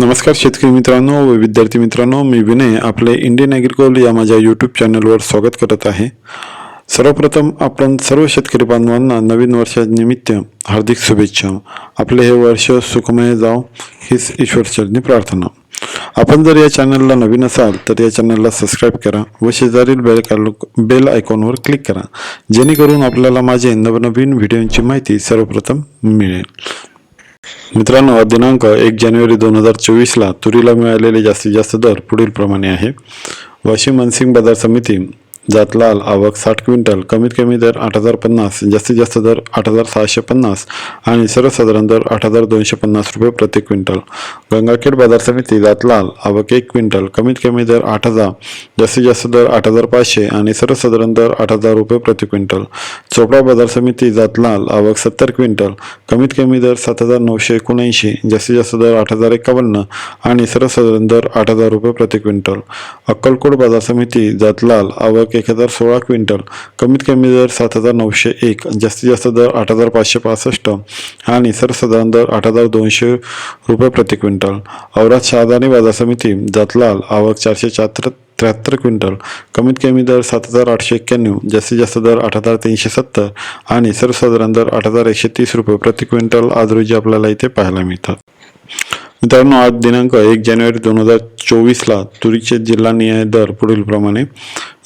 नमस्कार शेतकरी मित्रांनो व विद्यार्थी मित्रांनो मी विनय आपले इंडियन ॲग्रिकॉल या माझ्या यूट्यूब चॅनलवर स्वागत करत आहे. सर्वप्रथम आपण सर्व शेतकरी बांधवांना नवीन वर्षानिमित्त हार्दिक शुभेच्छा. आपले हे वर्ष सुखमय जाव हीच ईश्वरचरणी प्रार्थना. आपण जर या चॅनलला नवीन असाल तर या चॅनलला सबस्क्राईब करा व शेजारील बेल काल बेल आयकॉनवर क्लिक करा. जेणेकरून आपल्याला माझे नवनवीन व्हिडिओंची माहिती सर्वप्रथम मिळेल. मित्रांनो दिनांक एक जानेवारी दोन हजार चोवीसला तुरीला मिळालेले जास्तीत जास्त दर पुढील प्रमाणे आहे. वाशिम मनसिंग बाजार समिती जातलाल आवक साठ क्विंटल कमीत कमी दर आठ हजार पन्नास जास्तीत जास्त दर आठ हजार सहाशे पन्नास आणि सर्वसाधारण दर आठ हजार दोनशे पन्नास रुपये प्रति क्विंटल. गंगाखेड बाजार समिती जातलाल आवक एक क्विंटल कमीत कमी दर आठ हजार जास्तीत जास्त दर आठ हजार पाचशे आणि सर्वसाधारण दर आठ हजार रुपये प्रति क्विंटल. चोपडा बाजार समिती जातलाल आवक सत्तर क्विंटल कमीत कमी दर सात हजार नऊशे एकोणऐंशी जास्तीत जास्त दर आठ हजार एकावन्न आणि सर्वसाधारण दर आठ हजार रुपये प्रति क्विंटल. अक्कलकोट बाजार समिती जातलाल आवक एक हजार सोळा क्विंटल कमीत कमी दर सात हजार नऊशे एक जास्तीत जास्त दर आठ हजार पाचशे पासष्ट आणि सर्वसाधारण दर आठ हजार दोनशे रुपये प्रति क्विंटल. औरात शहादानी बाजार समिती जातलाल आवक चारशे चात्र त्र्याहत्तर क्विंटल कमीत कमी दर सात हजार आठशे एक्क्याण्णव जास्तीत जास्त दर आठ हजार तीनशे सत्तर आणि सर्वसाधारण दर आठ हजार एकशे तीस रुपये प्रति क्विंटल आज रोजी आपल्याला इथे पाहायला मिळतात. मित्रांनो आज दिनांक एक जानेवारी दोन हजार चोवीसला तुरीचे जिल्हानिहाय दर पुढील प्रमाणे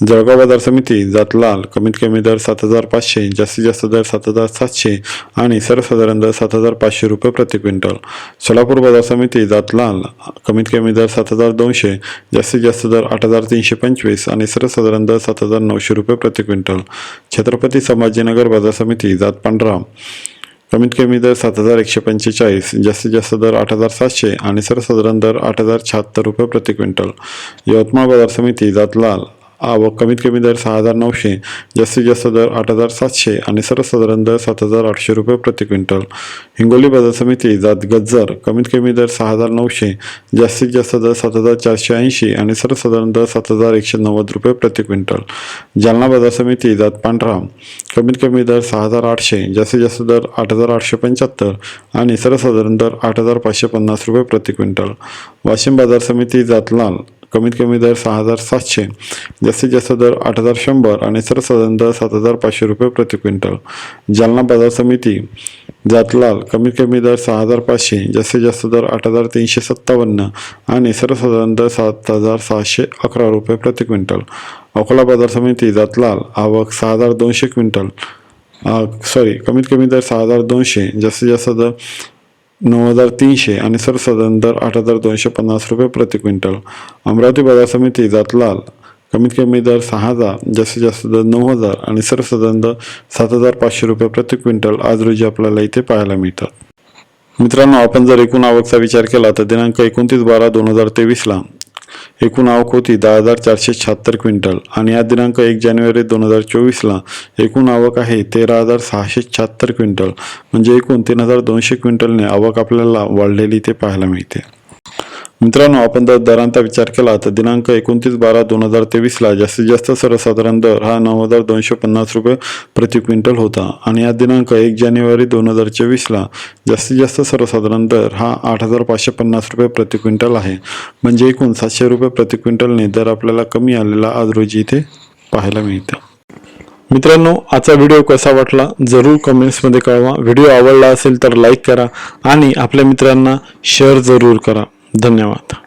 जळगाव बाजार समिती जातलाल कमीत कमी दर सात हजार पाचशे जास्तीत जास्त दर सात हजार सातशे आणि सर्वसाधारण दर सात हजार पाचशे रुपये प्रति क्विंटल. सोलापूर बाजार समिती जातलाल कमीत कमी दर सात हजार दोनशे जास्तीत जास्त दर आठ हजार तीनशे पंचवीस आणि सर्वसाधारण दर सात हजार नऊशे रुपये प्रति क्विंटल. छत्रपती संभाजीनगर बाजार समिती जात पांढरा. कमीत कमी दर सात हजार एकशे पंचेचाळीस जास्तीत जास्त दर आठ हजार सातशे आणि सर्वसाधारण दर आठ हजार शहात्तर रुपये प्रति क्विंटल. यवतमाळ बाजार समिती जातलाल आवक कमीत कमी दर सहा हजार नऊशे जास्तीत जास्त दर आठ हजार सातशे आणि सर्वसाधारण दर सात हजार आठशे रुपये प्रति क्विंटल. हिंगोली बाजार समिती जात गज्जर कमीत कमी दर सहा हजार नऊशे जास्तीत जास्त दर सात हजार चारशे ऐंशी आणि सर्वसाधारण दर सात हजार एकशे नव्वद रुपये प्रति क्विंटल. जालना बाजार समिती जात पांढरा कमीत कमी दर सहा हजार आठशे जास्तीत जास्त दर आठ हजार आठशे पंच्याहत्तर आणि सर्वसाधारण दर आठ हजार पाचशे पन्नास रुपये प्रति क्विंटल. वाशिम बाजार समिती जात लाल कमीत कमी दर सहा हजार सातशे जास्तीत जास्त दर आठ हजार शंभर आणि सर्वसाधारण दर सात हजार पाचशे रुपये प्रति क्विंटल. जालना बाजार समिती जातलाल कमीत कमी दर सहा हजार पाचशे जास्तीत जास्त दर आठ हजार तीनशे सत्तावन्न आणि सर्वसाधारण दर सात हजार सहाशे अकरा रुपये प्रति क्विंटल. अकोला बाजार समिती जातलाल आवक सहा हजार दोनशे क्विंटल. सॉरी कमीत कमी दर सहा हजार दोनशे जास्तीत जास्त दर नऊ हजार तीनशे आणि सरसदन दर आठ हजार दोनशे पन्नास रुपये प्रति क्विंटल. अमरावती बाजार समिती जातलाल कमीत कमी दर सहा हजार जास्तीत जास्त दर नऊ हजार आणि सरसदन दर सात हजार पाचशे रुपये प्रति क्विंटल आज रोजी आपल्याला इथे पाहायला मिळतात. मित्रांनो आपण जर एकूण आवकचा विचार केला तर दिनांक एकोणतीस बारा दोन हजार तेवीसला एकूण आवक होती दहा हजार चारशे शहात्तर क्विंटल. आणि या दिनांक एक जानेवारी दोन हजार चोवीसला एकूण आवक आहे तेरा हजार सहाशे शहात्तर क्विंटल. म्हणजे एकूण तीन हजार दोनशे क्विंटलने आवक आपल्याला वाढलेली ते पाहायला मिळते. मित्रांनो आपण जर दरांचा विचार केला तर दिनांक एकोणतीस बारा दोन हजार तेवीसला जास्तीत जास्त सर्वसाधारण दर हा नऊ हजार दोनशे पन्नास रुपये प्रति क्विंटल होता. आणि हा दिनांक एक जानेवारी दोन हजार चोवीसला जास्तीत जास्त सर्वसाधारण दर हा आठ हजार पाचशे पन्नास रुपये प्रति क्विंटल आहे. म्हणजे एकूण सातशे रुपये प्रति क्विंटलने दर आपल्याला कमी आलेला आज रोजी इथे पाहायला मिळतं. मित्रांनो आजचा व्हिडिओ कसा वाटला जरूर कमेंट्समध्ये कळवा. व्हिडिओ आवडला असेल तर लाईक करा आणि आपल्या मित्रांना शेअर जरूर करा. धन्यवाद.